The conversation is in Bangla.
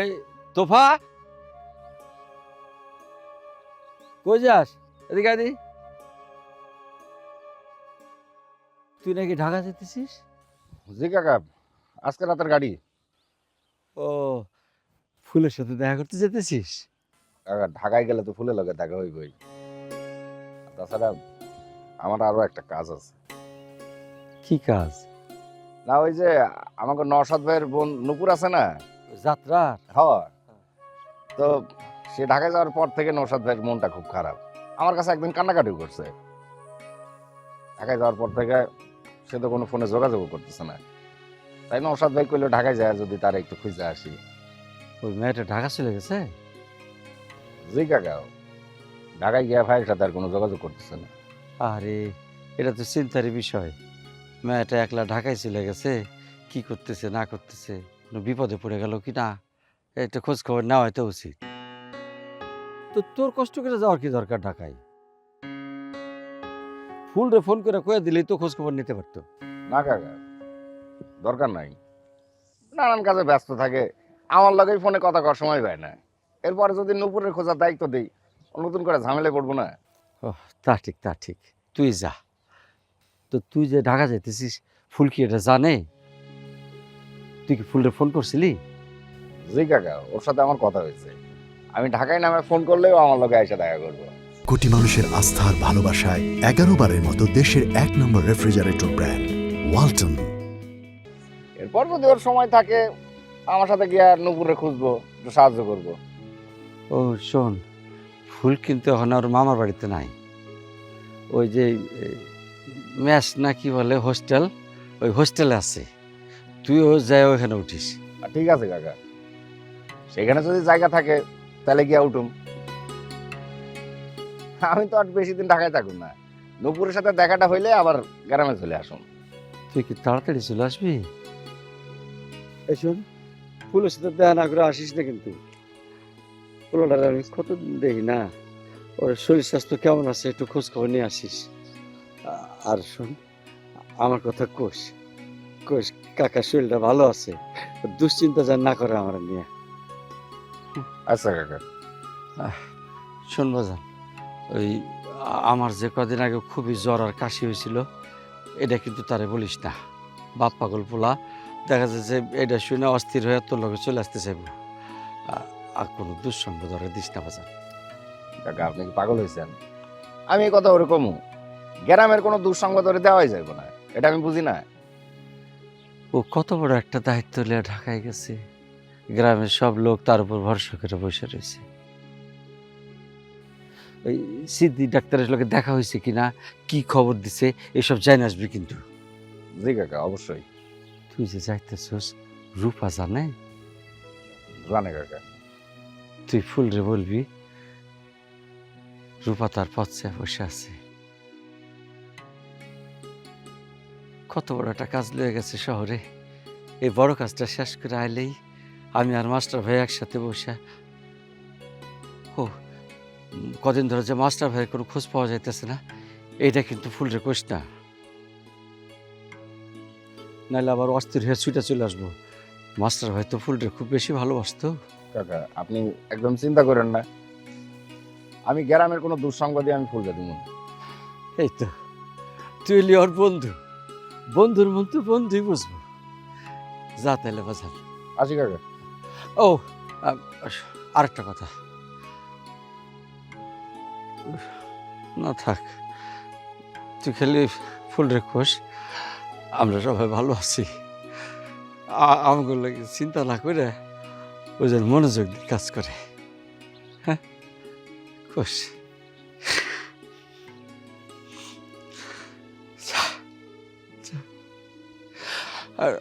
এই তোফা? কই যাস? এদিকে আদি তুই নাকি ঢাকা যেতেছিস? জি কাকা আজকে রাতের গাড়ি। ও ফুলের সাথে দেখা করতে যেতেছিস? কাকা ঢাকায় গেলে তো ফুলের লগে দেখা হইবই। তাছাড়া আমার আরও একটা কাজ আছে। কি কাজ? না ওই যে আমাকে নওশাদ ভাইয়ের বোন নুপুর আছে না? যাত্রা? হ্যাঁ। তো সে ঢাকায় যাওয়ার পর থেকে নৌসাদ ভাইয়ের মনটা খুব খারাপ। আমার কাছে একদিন কান্নাকাটিও করছে। ঢাকায় যাওয়ার পর থেকে সে তো কোনো ফোনে যোগাযোগ করতেছে না। তাই নৌসাদ ভাই কইলো ঢাকায় যায় যদি তার একটু খুঁজে আসি। ওই মেয়েটা ঢাকা চলে গেছে? জি কাকা। ঢাকায় গিয়া ভাইয়ের সাথে আর কোনো যোগাযোগ করতেছে না। আরে এটা তো চিন্তারই বিষয়। মেয়েটা একলা ঢাকায় চলে গেছে কি করতেছে না করতেছে? কোনো বিপদে পড়ে গেল কি না এটা খোঁজ খবর নেওয়া হয়তো উচিত। তো তোর কষ্ট করে যাওয়ার কি দরকার ঢাকায়? ফুল রে ফোন করে কয়ে দিলেই তো খোঁজ খবর নিতে পারতো। না কাকা দরকার নাই। নানান কাজে ব্যস্ত থাকে। আমার লগেই ফোনে কথা করার সময় পায় না। এরপরে যদি নুপুরের খোঁজার দায়িত্ব দিই নতুন করে ঝামেলায় পড়ব না। ও তা ঠিক তা ঠিক। তুই যা। তো তুই যে ঢাকা যাইতেছিস ফুল কি এটা জানে? তুই কি ফুলরে ফোন করছিলি? জি কাকা ওর সাথে আমার কথা হয়েছে। আমি ঢাকায় নামে ফোন করলেও আমার লগে এসে দেখা করব। কোটি মানুষের আস্থার ভালোবাসায় এগারো বারের মতো দেশের এক নম্বর রেফ্রিজারেটর ব্র্যান্ড ওয়ালটন এরপর যদি ওর সময় থাকে আমার সাথে গিয়ে আর নুপুরে খুঁজবো একটু সাহায্য করব। ও শোন ফুল কিন্তু এখন ওর মামার বাড়িতে নাই। ওই যে ম্যাচ না কি বলে হোস্টেল? ওই হোস্টেলে আছে। তুইও যাই ওখানে উঠিস। ঠিক আছে কাকা। সেখানে যদি জায়গা থাকে তাহলে গিয়া উঠুম। আমি তো আর বেশি দিন ঢাকায় থাকুন না। নুপুরের সাথে দেখাটা হইলে আবার গ্রামে চলে আসুন তুই কি তাড়াতাড়ি চলে আসবি? এই শোন ফুলের সাথে দেখা না করে আসিস না কিন্তু। ফুলটার আমি কতদিন দেখি না। ওর শরীর স্বাস্থ্য কেমন আছে একটু খোঁজ খবর নিয়ে আসিস। আর শোন আমার কথা কোষ কোষ কাকার শরীরটা ভালো আছে। দুশ্চিন্তা যেন না করে আমার নিয়ে। আচ্ছা কাকা। শুনব যান ওই আমার যে কদিন আগে খুবই জ্বর আর কাশি হয়েছিল এটা কিন্তু তারে বলিস না। বাপ পাগল পোলা দেখা যায় যে এটা শুনে অস্থির হয়ে তোর লগে চলে আসতে চাইব আর কোনো দুঃসঙ্গ ধরে দিস না বাজান কাকা আপনি কি পাগল হয়েছেন? আমি এই কথা ওরকম গ্রামের কোনো দুঃসঙ্গ ধরে দেওয়াই যাবে না। এটা আমি বুঝি না। ও কত বড় একটা দায়িত্ব নিয়ে ঢাকায় গেছে। গ্রামের সব লোক তার উপর ভরসা করে বসে রয়েছে। ওই সিদ্ধি ডাক্তারের লোকে দেখা হয়েছে কিনা কি খবর দিছে এসব জানি আসবি কিন্তু। জি কাকা অবশ্যই। তুই যে যাইতেছস রূপা জানে? জানে কাকা। তুই ফুল রে বলবি রূপা তার পথ পথে বসে আছে। কত বড় একটা কাজ লয়ে গেছে শহরে। এই বড় কাজটা শেষ করে আইলেই আমি আর মাস্টার ভাই একসাথে বসে। ও কদিন ধরে যে মাস্টার ভাইয়ের কোনো খোঁজ পাওয়া যাইতেছে না এইটা কিন্তু ফুল রে কোষ না। নাহলে আবার অস্থির হয়ে ছুটে চলে আসব। মাস্টার ভাই তো ফুলরে খুব বেশি ভালোবাসতো। কাকা আপনি একদম চিন্তা করেন না। আমি গ্রামের কোনো দুঃসঙ্গ দিয়ে আমি ফুলকে দিব। এই তো তুই এলি ওর বন্ধু। বন্ধুর তো বন্ধুই বুঝব। যা তাহলে বাজার। আসি কাকা। ও আরেকটা কথা। না থাক তুই খালি ফুল রেখোস আমরা সবাই ভালো আছি। আমাকে লাগে চিন্তা না করে ওই যেন মনোযোগ দিয়ে কাজ করে। হ্যাঁ? খুশ আর